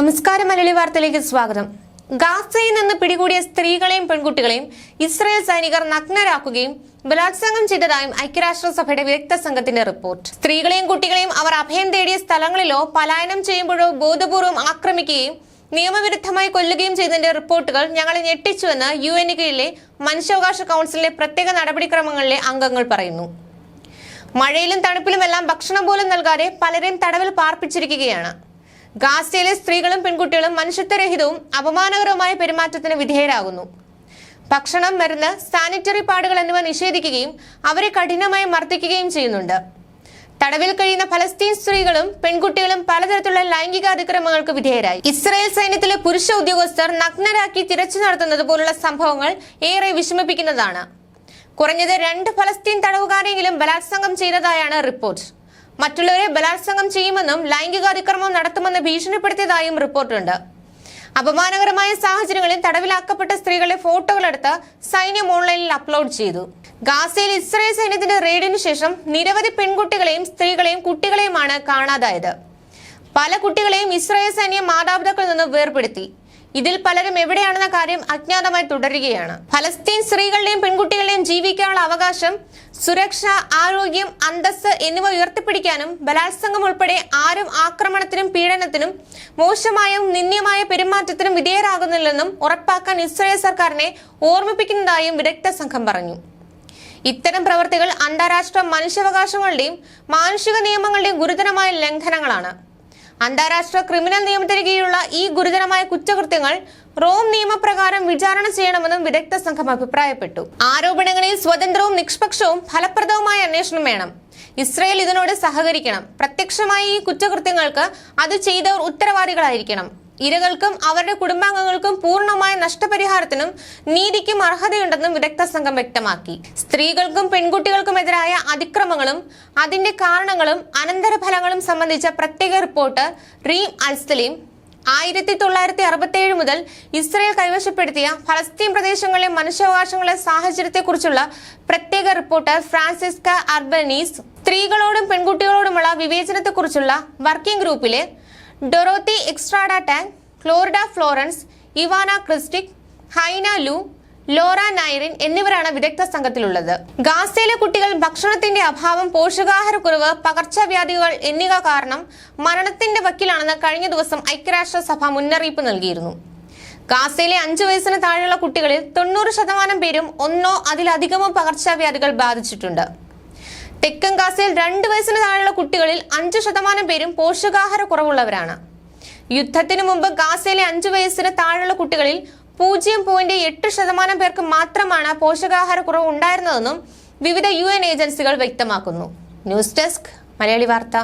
നമസ്കാരം മലയാളി വാർത്തയിലേക്ക് സ്വാഗതം. ഗാസയിൽ നിന്ന് പിടികൂടിയ സ്ത്രീകളെയും പെൺകുട്ടികളെയും ഇസ്രായേൽ സൈനികർ നഗ്നരാക്കുകയും ബലാത്സംഗം ചെയ്തതായും ഐക്യരാഷ്ട്രസഭയുടെ വിദഗ്ധ സംഘത്തിന്റെ റിപ്പോർട്ട്. സ്ത്രീകളെയും കുട്ടികളെയും അവർ അഭയം തേടിയ സ്ഥലങ്ങളിലോ പലായനം ചെയ്യുമ്പോഴോ ബോധപൂർവം ആക്രമിക്കുകയും നിയമവിരുദ്ധമായി കൊല്ലുകയും ചെയ്തതിന്റെ റിപ്പോർട്ടുകൾ ഞങ്ങളെ ഞെട്ടിച്ചുവെന്ന് യു എന് കീഴിലെ മനുഷ്യാവകാശ കൗൺസിലിലെ പ്രത്യേക നടപടിക്രമങ്ങളിലെ അംഗങ്ങൾ പറയുന്നു. മഴയിലും തണുപ്പിലുമെല്ലാം ഭക്ഷണം പോലും നൽകാതെ പലരെയും തടവിൽ പാർപ്പിച്ചിരിക്കുകയാണ്. ഗാസയിലെ സ്ത്രീകളും പെൺകുട്ടികളും മനുഷ്യത്വരഹിതവും അപമാനകരവുമായ പെരുമാറ്റത്തിന് വിധേയരാകുന്നു. ഭക്ഷണം മരുന്ന് സാനിറ്ററി പാഡുകൾ എന്നിവ നിഷേധിക്കുകയും അവരെ കഠിനമായി മർദ്ദിക്കുകയും ചെയ്യുന്നുണ്ട്. തടവിൽ കഴിയുന്ന ഫലസ്തീൻ സ്ത്രീകളും പെൺകുട്ടികളും പലതരത്തിലുള്ള ലൈംഗിക അതിക്രമങ്ങൾക്ക് വിധേയരായി. ഇസ്രായേൽ സൈന്യത്തിലെ പുരുഷ ഉദ്യോഗസ്ഥർ നഗ്നരാക്കി തിരച്ചു നടത്തുന്നത് പോലുള്ള സംഭവങ്ങൾ ഏറെ വിഷമിപ്പിക്കുന്നതാണ്. കുറഞ്ഞത് രണ്ട് ഫലസ്തീൻ തടവുകാരെങ്കിലും ബലാത്സംഗം ചെയ്തതായാണ് റിപ്പോർട്ട്. മറ്റുള്ളവരെ ബലാത്സംഗം ചെയ്യുമെന്നും ലൈംഗിക അതിക്രമം നടത്തുമെന്ന് ഭീഷണിപ്പെടുത്തിയതായും റിപ്പോർട്ടുണ്ട്. അപമാനകരമായ സാഹചര്യങ്ങളിൽ തടവിലാക്കപ്പെട്ട സ്ത്രീകളുടെ ഫോട്ടോകളെടുത്ത് സൈന്യം ഓൺലൈനിൽ അപ്ലോഡ് ചെയ്തു. ഗാസയിൽ ഇസ്രായേൽ സൈന്യത്തിന്റെ റെയ്ഡിന് ശേഷം നിരവധി പെൺകുട്ടികളെയും സ്ത്രീകളെയും കുട്ടികളെയുമാണ് കാണാതായത്. പല കുട്ടികളെയും ഇസ്രായേൽ സൈന്യം മാതാപിതാക്കളിൽ നിന്ന് വേർപെടുത്തി. ഇതിൽ പലരും എവിടെയാണെന്ന കാര്യം അജ്ഞാതമായി തുടരുകയാണ്. ഫലസ്തീൻ സ്ത്രീകളുടെയും പെൺകുട്ടികളുടെയും ജീവിക്കാനുള്ള അവകാശം സുരക്ഷ ആരോഗ്യം അന്തസ് എന്നിവ ഉയർത്തിപ്പിടിക്കാനും ബലാത്സംഗം ഉൾപ്പെടെ ആരും ആക്രമണത്തിനും പീഡനത്തിനും മോശമായും നിന്ദ്യമായ പെരുമാറ്റത്തിനും വിധേയരാകുന്നില്ലെന്നും ഉറപ്പാക്കാൻ ഇസ്രായേൽ സർക്കാരിനെ ഓർമ്മിപ്പിക്കുന്നതായും വിദഗ്ധ സംഘം പറഞ്ഞു. ഇത്തരം പ്രവൃത്തികൾ അന്താരാഷ്ട്ര മനുഷ്യാവകാശങ്ങളുടെയും മാനുഷിക നിയമങ്ങളുടെയും ഗുരുതരമായ ലംഘനങ്ങളാണ്. അന്താരാഷ്ട്ര ക്രിമിനൽ നിയമത്തിന് കീഴിലുള്ള ഈ ഗുരുതരമായ കുറ്റകൃത്യങ്ങൾ റോം നിയമപ്രകാരം വിചാരണ ചെയ്യണമെന്നും വിദഗ്ധ സംഘം അഭിപ്രായപ്പെട്ടു. ആരോപണങ്ങളിൽ സ്വതന്ത്രവും നിഷ്പക്ഷവും ഫലപ്രദവുമായ അന്വേഷണം വേണം. ഇസ്രയേൽ ഇതിനോട് സഹകരിക്കണം. പ്രത്യക്ഷമായി ഈ കുറ്റകൃത്യങ്ങൾക്ക് അത് ചെയ്തവർ ഉത്തരവാദികളായിരിക്കണം. ഇരകൾക്കും അവരുടെ കുടുംബാംഗങ്ങൾക്കും പൂർണമായ നഷ്ടപരിഹാരത്തിനും നീതിക്കും അർഹതയുണ്ടെന്നും വിദഗ്ധ സംഘം വ്യക്തമാക്കി. സ്ത്രീകൾക്കും പെൺകുട്ടികൾക്കുമെതിരായ അതിക്രമങ്ങളും അതിന്റെ കാരണങ്ങളും അനന്തരഫലങ്ങളും സംബന്ധിച്ച പ്രത്യേക റിപ്പോർട്ട് റീം അൽസ്തലീം ആയിരത്തി തൊള്ളായിരത്തി അറുപത്തിയേഴ് മുതൽ ഇസ്രയേൽ കൈവശപ്പെടുത്തിയ ഫലസ്തീൻ പ്രദേശങ്ങളിലെ മനുഷ്യാവകാശങ്ങളെ സാഹചര്യത്തെക്കുറിച്ചുള്ള പ്രത്യേക റിപ്പോർട്ട് ഫ്രാൻസിസ്ക അർബനീസ് സ്ത്രീകളോടും പെൺകുട്ടികളോടുമുള്ള വിവേചനത്തെക്കുറിച്ചുള്ള വർക്കിംഗ് ഗ്രൂപ്പിലെ Dorothy Estrada Tanck Claudia Flores Ivana Krstic Haina Lu Laura നൈറിൻ എന്നിവരാണ് വിദഗ്ധ സംഘത്തിലുള്ളത്. ഗാസയിലെ കുട്ടികൾ ഭക്ഷണത്തിന്റെ അഭാവം പോഷകാഹാരക്കുറവ് പകർച്ചവ്യാധികൾ എന്നിവ കാരണം മരണത്തിന്റെ വക്കിലാണെന്ന് കഴിഞ്ഞ ദിവസം ഐക്യരാഷ്ട്രസഭ മുന്നറിയിപ്പ് നൽകിയിരുന്നു. ഗാസയിലെ അഞ്ചു വയസ്സിന് താഴെയുള്ള കുട്ടികളിൽ തൊണ്ണൂറ് ശതമാനം പേരും ഒന്നോ അതിലധികമോ പകർച്ചവ്യാധികൾ ബാധിച്ചിട്ടുണ്ട്. തെക്കൻ ഗാസയിൽ രണ്ട് വയസ്സിന് താഴെയുള്ള കുട്ടികളിൽ അഞ്ച് ശതമാനം പേരും പോഷകാഹാര കുറവുള്ളവരാണ്. യുദ്ധത്തിനു മുമ്പ് ഗാസയിലെ അഞ്ചു വയസ്സിന് താഴെയുള്ള കുട്ടികളിൽ പൂജ്യം പോയിന്റ് എട്ട് ശതമാനം പേർക്ക് മാത്രമാണ് പോഷകാഹാര കുറവ് ഉണ്ടായിരുന്നതെന്നും വിവിധ യു ഏജൻസികൾ വ്യക്തമാക്കുന്നു. ന്യൂസ് ഡെസ്ക് മലയാളി വാർത്ത.